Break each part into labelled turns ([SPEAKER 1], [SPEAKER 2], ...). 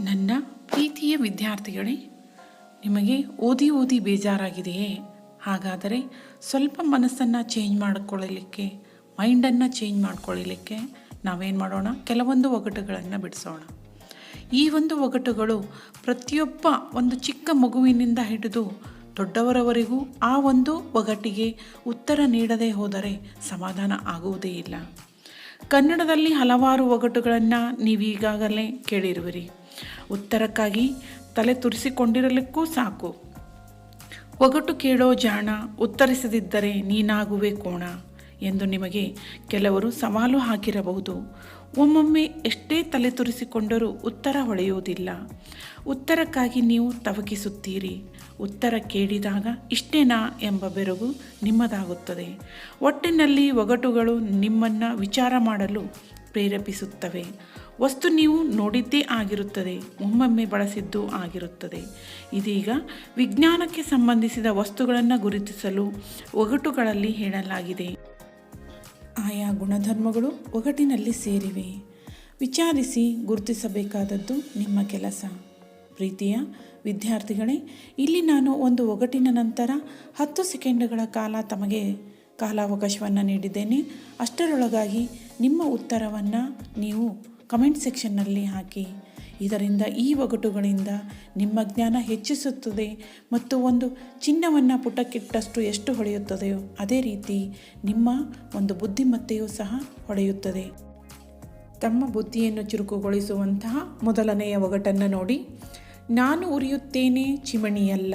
[SPEAKER 1] ನನ್ನ ಪ್ರೀತಿಯ ವಿದ್ಯಾರ್ಥಿಗಳೇ, ನಿಮಗೆ ಓದಿ ಓದಿ ಬೇಜಾರಾಗಿದೆಯೇ? ಹಾಗಾದರೆ ಸ್ವಲ್ಪ ಮನಸ್ಸನ್ನು ಚೇಂಜ್ ಮಾಡಿಕೊಳ್ಳಲಿಕ್ಕೆ ಮೈಂಡನ್ನು ಚೇಂಜ್ ಮಾಡಿಕೊಳ್ಳಲಿಕ್ಕೆ ನಾವೇನು ಮಾಡೋಣ? ಕೆಲವೊಂದು ಒಗಟುಗಳನ್ನು ಬಿಡಿಸೋಣ. ಈ ಒಂದು ಒಗಟುಗಳು ಪ್ರತಿಯೊಬ್ಬ ಒಂದು ಚಿಕ್ಕ ಮಗುವಿನಿಂದ ಹಿಡಿದು ದೊಡ್ಡವರವರೆಗೂ ಆ ಒಂದು ಒಗಟಿಗೆ ಉತ್ತರ ನೀಡದೇ ಹೋದರೆ ಸಮಾಧಾನ ಆಗುವುದೇ ಇಲ್ಲ. ಕನ್ನಡದಲ್ಲಿ ಹಲವಾರು ಒಗಟುಗಳನ್ನು ನೀವೀಗಾಗಲೇ ಕೇಳಿರುವಿರಿ. ಉತ್ತರಕ್ಕಾಗಿ ತಲೆ ತುರಿಸಿಕೊಂಡಿರಲಿಕ್ಕೂ ಸಾಕು. ಒಗಟು ಕೇಳೋ ಜಾಣ ಉತ್ತರಿಸದಿದ್ದರೆ ನೀನಾಗುವೆ ಕೋಣ ಎಂದು ನಿಮಗೆ ಕೆಲವರು ಸವಾಲು ಹಾಕಿರಬಹುದು. ಒಮ್ಮೊಮ್ಮೆ ಎಷ್ಟೇ ತಲೆ ತುರಿಸಿಕೊಂಡರೂ ಉತ್ತರ ಹೊಳೆಯುವುದಿಲ್ಲ. ಉತ್ತರಕ್ಕಾಗಿ ನೀವು ತವಕಿಸುತ್ತೀರಿ. ಉತ್ತರ ಕೇಳಿದಾಗ ಇಷ್ಟೇನಾ ಎಂಬ ಬೆರಗು ನಿಮ್ಮದಾಗುತ್ತದೆ. ಒಟ್ಟಿನಲ್ಲಿ ಒಗಟುಗಳು ನಿಮ್ಮನ್ನು ವಿಚಾರ ಮಾಡಲು ಪ್ರೇರೇಪಿಸುತ್ತವೆ. ವಸ್ತು ನೀವು ನೋಡಿದ್ದೇ ಆಗಿರುತ್ತದೆ, ಒಮ್ಮೊಮ್ಮೆ ಬಳಸಿದ್ದು ಆಗಿರುತ್ತದೆ. ಇದೀಗ ವಿಜ್ಞಾನಕ್ಕೆ ಸಂಬಂಧಿಸಿದ ವಸ್ತುಗಳನ್ನು ಗುರುತಿಸಲು ಒಗಟುಗಳಲ್ಲಿ ಹೇಳಲಾಗಿದೆ. ಆಯಾ ಗುಣಧರ್ಮಗಳು ಒಗಟಿನಲ್ಲಿ ಸೇರಿವೆ. ವಿಚಾರಿಸಿ ಗುರುತಿಸಬೇಕಾದದ್ದು ನಿಮ್ಮ ಕೆಲಸ. ಪ್ರೀತಿಯ ವಿದ್ಯಾರ್ಥಿಗಳೇ, ಇಲ್ಲಿ ನಾನು ಒಂದು ಒಗಟಿನ ನಂತರ ಹತ್ತು ಸೆಕೆಂಡುಗಳ ಕಾಲ ತಮಗೆ ಕಾಲಾವಕಾಶವನ್ನು ನೀಡಿದ್ದೇನೆ. ಅಷ್ಟರೊಳಗಾಗಿ ನಿಮ್ಮ ಉತ್ತರವನ್ನು ನೀವು ಕಮೆಂಟ್ ಸೆಕ್ಷನ್ನಲ್ಲಿ ಹಾಕಿ. ಇದರಿಂದ ಈ ಒಗಟುಗಳಿಂದ ನಿಮ್ಮ ಜ್ಞಾನ ಹೆಚ್ಚಿಸುತ್ತದೆ ಮತ್ತು ಒಂದು ಚಿನ್ನವನ್ನು ಪುಟಕ್ಕಿಟ್ಟಷ್ಟು ಎಷ್ಟು ಹೊಳೆಯುತ್ತದೆಯೋ ಅದೇ ರೀತಿ ನಿಮ್ಮ ಒಂದು ಬುದ್ಧಿಮತ್ತೆಯೂ ಸಹ ಹೊಳೆಯುತ್ತದೆ. ತಮ್ಮ ಬುದ್ಧಿಯನ್ನು ಚುರುಕುಗೊಳಿಸುವಂತಹ ಮೊದಲನೆಯ ಒಗಟನ್ನು ನೋಡಿ. ನಾನು ಉರಿಯುತ್ತೇನೆ ಚಿಮಣಿಯಲ್ಲ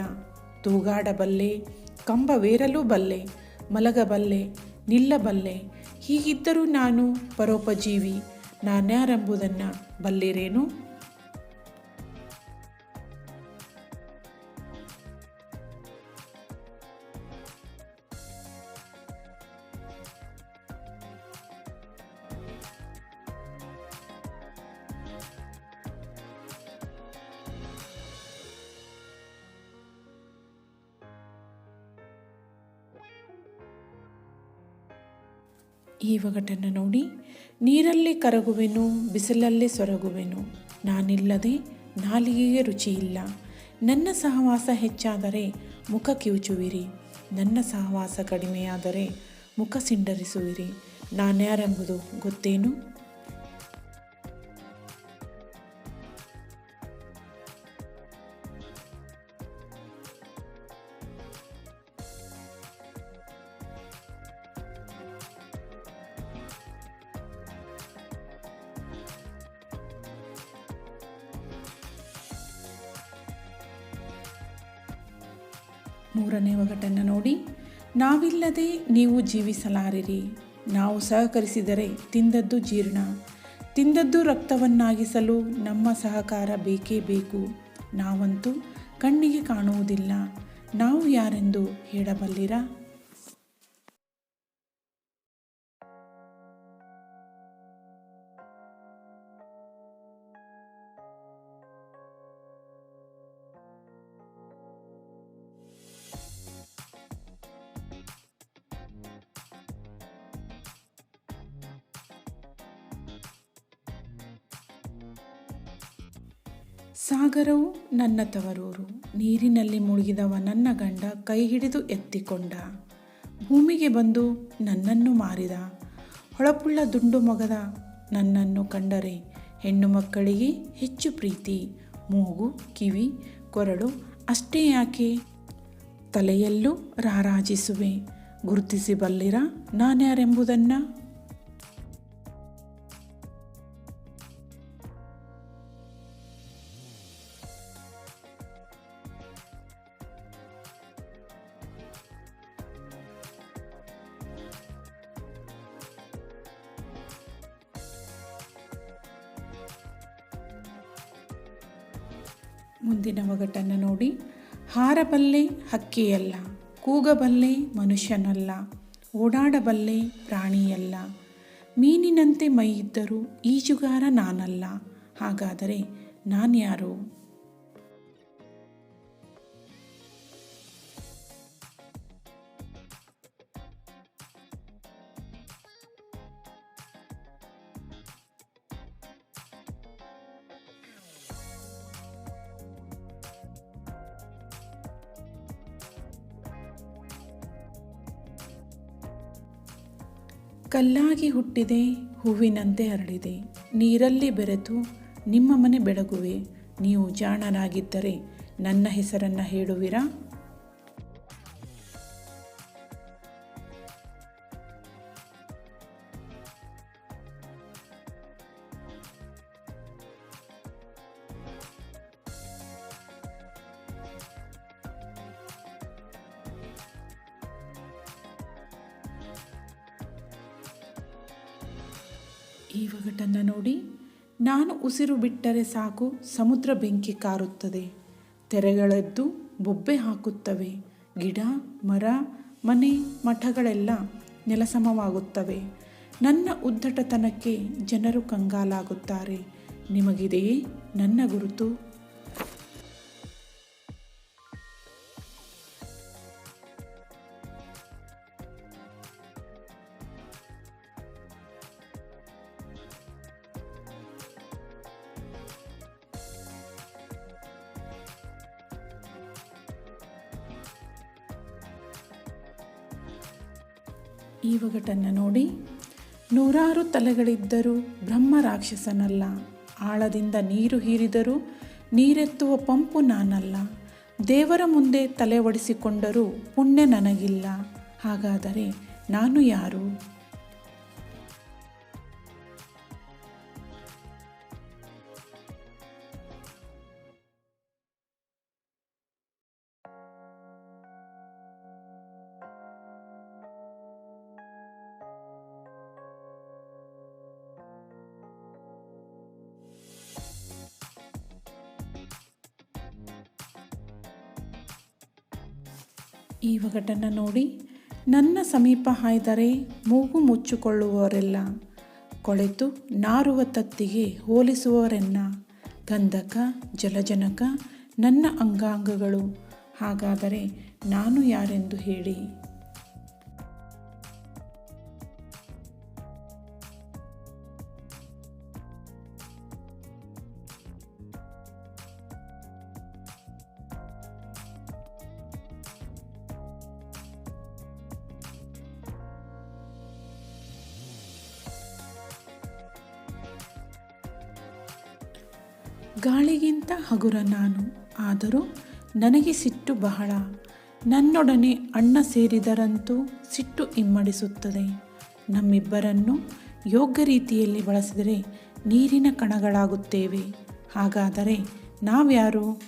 [SPEAKER 1] ತೂಗಾಡಬಲ್ಲೆ ಕಂಬವೇರಲು ಬಲ್ಲೆ ಮಲಗಬಲ್ಲೆ ನಿಲ್ಲಬಲ್ಲೆ ಹೀಗಿದ್ದರೂ ನಾನು ಪರೋಪಜೀವಿ. ನಾನ್ಯಾರೆಂಬುದನ್ನು ಬಲ್ಲಿರೇನು? ಈ ಒಗಟನ್ನು ನೋಡಿ. ನೀರಲ್ಲಿ ಕರಗುವೆನು, ಬಿಸಿಲಲ್ಲಿ ಸೊರಗುವೆನು. ನಾನಿಲ್ಲದೆ ನಾಲಿಗೆಗೆ ರುಚಿಯಿಲ್ಲ. ನನ್ನ ಸಹವಾಸ ಹೆಚ್ಚಾದರೆ ಮುಖ ಕಿವುಚುವಿರಿ. ನನ್ನ ಸಹವಾಸ ಕಡಿಮೆಯಾದರೆ ಮುಖ ಸಿಂಡರಿಸುವಿರಿ. ನಾನ್ಯಾರೆಂಬುದು ಗೊತ್ತೇನು? ಮೂರನೇ ಒಗಟನ್ನು ನೋಡಿ, ನಾವಿಲ್ಲದೆ ನೀವು ಜೀವಿಸಲಾರಿರಿ. ನಾವು ಸಹಕರಿಸಿದರೆ ತಿಂದದ್ದು ಜೀರ್ಣ. ತಿಂದದ್ದು ರಕ್ತವನ್ನಾಗಿಸಲು ನಮ್ಮ ಸಹಕಾರ ಬೇಕೇ ಬೇಕು. ನಾವಂತೂ ಕಣ್ಣಿಗೆ ಕಾಣುವುದಿಲ್ಲ. ನಾವು ಯಾರೆಂದು ಹೇಳಬಲ್ಲಿರಾ? ಸಾಗರವು ನನ್ನ ತವರೂರು, ನೀರಿನಲ್ಲಿ ಮುಳುಗಿದವ ನನ್ನ ಗಂಡ ಕೈ ಹಿಡಿದು ಎತ್ತಿಕೊಂಡ. ಭೂಮಿಗೆ ಬಂದು ನನ್ನನ್ನು ಮಾರಿದ. ಹೊಳಪುಳ್ಳ ದುಂಡು ಮೊಗದ ನನ್ನನ್ನು ಕಂಡರೆ ಹೆಣ್ಣು ಮಕ್ಕಳಿಗೆ ಹೆಚ್ಚು ಪ್ರೀತಿ, ಮೂಗು, ಕಿವಿ, ಕೊರಳು ಅಷ್ಟೇ ಯಾಕೆ? ತಲೆಯಲ್ಲೂ ರಾರಾಜಿಸುವೆ. ಗುರುತಿಸಿ ಬಲ್ಲಿರ ನಾನ್ಯಾರೆಂಬುದನ್ನು? ಮುಂದಿನ ಒಗಟನ್ನು ನೋಡಿ. ಹಾರಬಲ್ಲೆ ಹಕ್ಕಿಯಲ್ಲ, ಕೂಗಬಲ್ಲೆ ಮನುಷ್ಯನಲ್ಲ, ಓಡಾಡಬಲ್ಲೆ ಪ್ರಾಣಿಯಲ್ಲ. ಮೀನಿನಂತೆ ಮೈ ಇದ್ದರೂ ಈಜುಗಾರ ನಾನಲ್ಲ. ಹಾಗಾದರೆ ನಾನ್ಯಾರು? ಕಲ್ಲಾಗಿ ಹುಟ್ಟಿದೆ ಹೂವಿನಂತೆ ಅರಳಿದೆ. ನೀರಲ್ಲಿ ಬೆರೆತು ನಿಮ್ಮ ಮನೆ ಬೆಳಗುವೆ. ನೀವು ಜಾಣರಾಗಿದ್ದರೆ ನನ್ನ ಹೆಸರನ್ನು ಹೇಳುವಿರಾ? ಈ ಒಗಟನ್ನು ನೋಡಿ ನಾನು ಉಸಿರು ಬಿಟ್ಟರೆ ಸಾಕು ಸಮುದ್ರ ಬೆಂಕಿ ಕಾರುತ್ತದೆ. ತೆರೆಗಳೆದ್ದು ಬೊಬ್ಬೆ ಹಾಕುತ್ತವೆ. ಗಿಡ, ಮರ, ಮನೆ, ಮಠಗಳೆಲ್ಲ ನೆಲಸಮವಾಗುತ್ತವೆ. ನನ್ನ ಉದ್ದಟತನಕ್ಕೆ ಜನರು ಕಂಗಾಲಾಗುತ್ತಾರೆ. ನಿಮಗಿದೆಯೇ ನನ್ನ ಗುರುತು? ಈ ಒಗಟನ್ನು ನೋಡಿ. ನೂರಾರು ತಲೆಗಳಿದ್ದರೂ ಬ್ರಹ್ಮ ರಾಕ್ಷಸನಲ್ಲ. ಆಳದಿಂದ ನೀರು ಹೀರಿದರೂ ನೀರೆತ್ತುವ ಪಂಪು ನಾನಲ್ಲ. ದೇವರ ಮುಂದೆ ತಲೆ ಒಡಿಸಿಕೊಂಡರೂ ಪುಣ್ಯ ನನಗಿಲ್ಲ. ಹಾಗಾದರೆ ನಾನು ಯಾರು? ಈ ಒಗಟನ್ನು ನೋಡಿ ನನ್ನ ಸಮೀಪ ಹಾಯ್ದರೆ ಮೂಗು ಮುಚ್ಚಿಕೊಳ್ಳುವವರೆಲ್ಲ, ಕೊಳೆತು ನಾರುವ ತತ್ತಿಗೆ ಹೋಲಿಸುವವರೆನ್ನ, ಗಂಧಕ, ಜಲಜನಕ, ನನ್ನ ಅಂಗಾಂಗಗಳು, ಹಾಗಾದರೆ ನಾನು ಯಾರೆಂದು ಹೇಳಿ. ಗಾಳಿಗಿಂತ ಹಗುರ ನಾನು. ಆದರೂ ನನಗೆ ಸಿಟ್ಟು ಬಹಳ. ನನ್ನೊಡನೆ ಅಣ್ಣ ಸೇರಿದರಂತೂ ಸಿಟ್ಟು ಇಮ್ಮಡಿಸುತ್ತದೆ. ನಮ್ಮಿಬ್ಬರನ್ನು ಯೋಗ್ಯ ರೀತಿಯಲ್ಲಿ ಬಳಸಿದರೆ ನೀರಿನ ಕಣಗಳಾಗುತ್ತೇವೆ. ಹಾಗಾದರೆ ನಾವ್ಯಾರು?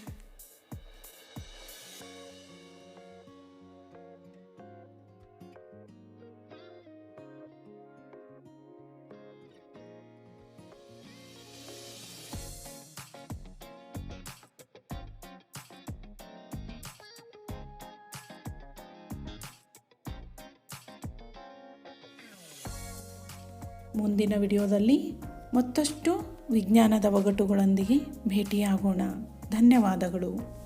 [SPEAKER 1] ಮುಂದಿನ ವಿಡಿಯೋದಲ್ಲಿ ಮತ್ತಷ್ಟು ವಿಜ್ಞಾನದ ಒಗಟುಗಳೊಂದಿಗೆ ಭೇಟಿಯಾಗೋಣ. ಧನ್ಯವಾದಗಳು.